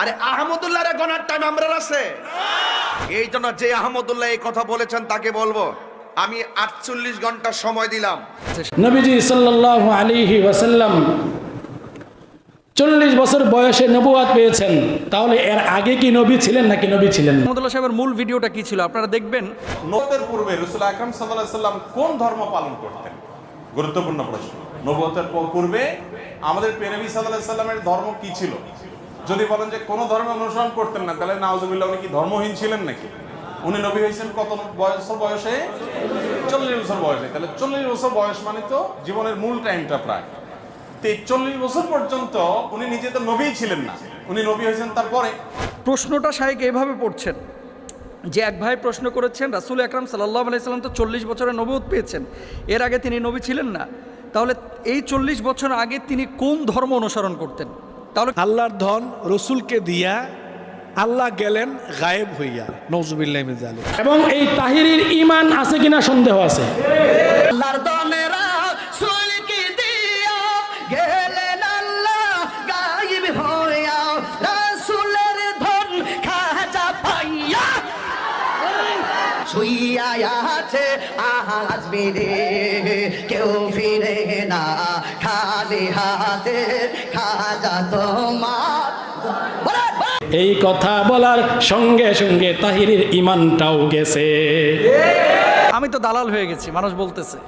আরে আহমদুল্লাহ গনার টাইম আমরা আছে। এই জন্য যে আহমদুল্লাহ এই কথা বলেছেন তাকে বলব আমি আটচল্লিশ ঘণ্টা সময় দিলাম। নবীজি সাল্লাল্লাহু আলাইহি ওয়াসাল্লাম চল্লিশ বছর বয়সে নবুয়াত পেয়েছেন। তাহলে এর আগে কি নবী ছিলেন নাকি নবী ছিলেন? না? সাহেবের মূল ভিডিওটা কি ছিল? আপনারা দেখবেন। নবতের পূর্বে রসুল আকরম সাল্লাহ সাল্লাম কোন ধর্ম পালন করতেন? গুরুত্বপূর্ণ প্রশ্ন। নবতের পূর্বে আমাদের পেনবী সাল্লাহ সাল্লামের ধর্ম কি ছিল? যদি বলেন যে কোনো ধর্ম অনুসরণ করতেন না, তাহলে নাওজুবিল্লাহ উনি কি ধর্মহীন ছিলেন নাকি? উনি নবী হয়েছেন কত বছর বয়সে? চল্লিশ বছর বয়সে। তাহলে চল্লিশ বছর বয়স মানে তো জীবনের মূল টাইমটা প্রায়। তো চল্লিশ বছর পর্যন্ত উনি নিজে তো নবীই ছিলেন না। উনি নবী হয়েছেন তারপরে। প্রশ্নটা শাহেক এইভাবে পড়ছেন যে এক ভাই প্রশ্ন করেছেন, রাসুল আকরাম সাল্লাহ আলাইসাল্লাম তো চল্লিশ বছরের নবুত পেয়েছেন, এর আগে তিনি নবী ছিলেন না। তাহলে এই চল্লিশ বছর আগে তিনি কোন ধর্ম অনুসরণ করতেন? তাহলে আল্লাহর ধন রসুলকে দিয়া আল্লাহ গেলেন গায়েব হইয়া। নজুবিল্লাহ এবং এই তাহিরির ইমান আছে কিনা সন্দেহ আছে? আল্লাহর দনেরা শুইয়া আছে আজ মেরে কেউ ফিরে না খালি হাতে খাজা তোমার। এই কথা বলার সঙ্গে সঙ্গে তাহিরের ইমানটাও গেছে। আমি তো দালাল হয়ে গেছি মানুষ বলতেছে।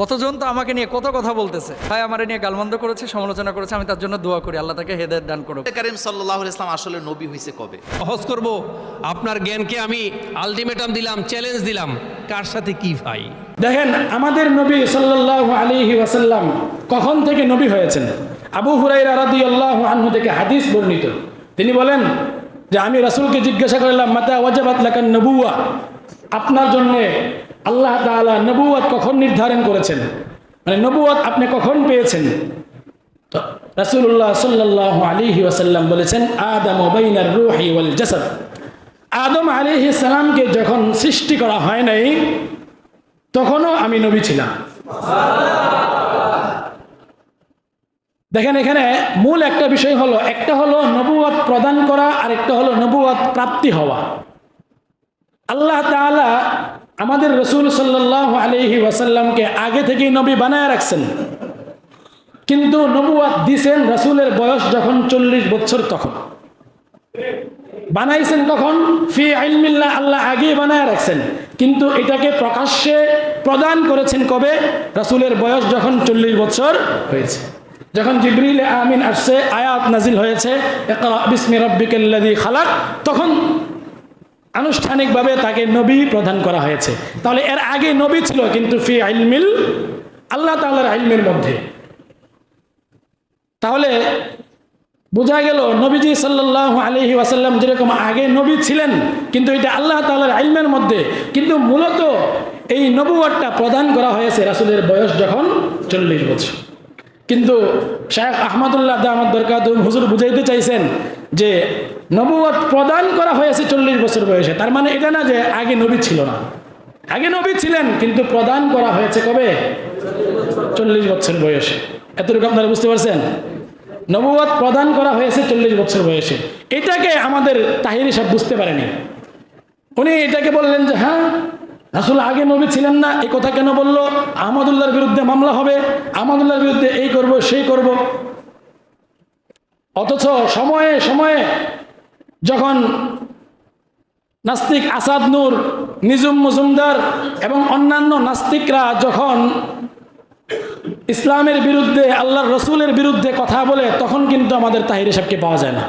কতজন তো আমাকে নিয়ে কত কথা বলতেছে। ভাই আমার নিয়ে গালমন্দ করেছে সমালোচনা করেছে আমি তার জন্য দোয়া করি আল্লাহ তাকে হেদায়ত দান করুক। করিম সাল্লাহ ইসলাম আসলে নবী হয়েছে কবে? সহজ করব আপনার জ্ঞানকে আমি আলটিমেটাম দিলাম চ্যালেঞ্জ দিলাম। কার সাথে কি ভাই? দেখেন আমাদের নবী সাল্লাল্লাহু আলাইহি ওয়াসাল্লাম কখন থেকে নবী হয়েছেন? আবু হুরাইরা রাদিয়াল্লাহু আনহু থেকে হাদিস বর্ণিত। তিনি বলেন যে আমি রাসূলকে জিজ্ঞাসা করলাম মাতা ওয়াজাবাত লাকান নবুয়া? আপনার জন্য আল্লাহ তাআলা নবুয়াত কখন নির্ধারণ করেছেন? মানে নবুয়াত আপনি কখন পেয়েছেন? তো রাসূলুল্লাহ সাল্লাল্লাহু আলাইহি ওয়াসাল্লাম বলেছেন, আদামু বাইনার রূহি ওয়াল জাসাদ। আদম আলিহি সালামকে যখন সৃষ্টি করা হয় নাই, তখনও আমি নবী ছিলাম। দেখেন এখানে মূল একটা বিষয় হলো, একটা হলো নবুয়াত প্রদান করা আর একটা হলো নবুয়াত প্রাপ্তি হওয়া। আল্লাহ তাআলা আমাদের রসুল সাল্লাহ আলহি ওয়াসাল্লামকে আগে থেকেই নবী বানায় রাখছেন। কিন্তু নবুয়াত দিছেন রসুলের বয়স যখন চল্লিশ বছর তখন। বানাইছেন কখন? ফি আইলমিল্লাহ আল্লাহ আগেই বানায় রাখছেন। কিন্তু এটাকে প্রকাশ্যে প্রদান করেছেন কবে? রাসূলের বয়স যখন চল্লিশ বছর হয়েছে। যখন জিবরিল আমিন আসছে, আয়াত নাজিল হয়েছে বিসমি রাব্বিকাল্লাযী খালাক, তখন আনুষ্ঠানিকভাবে তাকে নবী প্রদান করা হয়েছে। তাহলে এর আগে নবী ছিল কিন্তু ফি আইলমিল আল্লাহ তাআলার আইলমের মধ্যে। তাহলে বোঝা গেল নবীজি সাল্লাহ আলহি ওয়াসাল্লাম যেরকম আগে নবী ছিলেন, কিন্তু এটা আল্লাহ তালার আইলমের মধ্যে। কিন্তু মূলত এই নবুয়ারটা প্রদান করা হয়েছে রাসুলের বয়স যখন চল্লিশ বছর। কিন্তু শাহেখ আহমদুল্লাহ দামাদ দরকার হুজুর বুঝাইতে চাইছেন যে নবুয়াত প্রদান করা হয়েছে চল্লিশ বছর বয়সে, তার মানে এটা না যে আগে নবী ছিল না। আগে নবী ছিলেন, কিন্তু প্রদান করা হয়েছে কবে? চল্লিশ বছর বয়সে। এতটুকু আপনারা বুঝতে পারছেন? নবুয়াত প্রদান করা হয়েছে চল্লিশ বছর বয়সে। এটাকে আমাদের তাহিরি সব বুঝতে পারেনি। উনি এটাকে বললেন যে হ্যাঁ আসলে আগে নবী ছিলেন না এই কথা কেন বলল? আহমদুল্লাহর বিরুদ্ধে মামলা হবে, আহমদুল্লাহর বিরুদ্ধে এই করব, সেই করব। অথচ সময়ে সময়ে যখন নাস্তিক আসাদ নূর নিজুম মজুমদার এবং অন্যান্য নাস্তিকরা যখন ইসলামের বিরুদ্ধে, আল্লাহর রসুলের বিরুদ্ধে কথা বলে, তখন কিন্তু আমাদের তাহির সাহেবকে পাওয়া যায় না।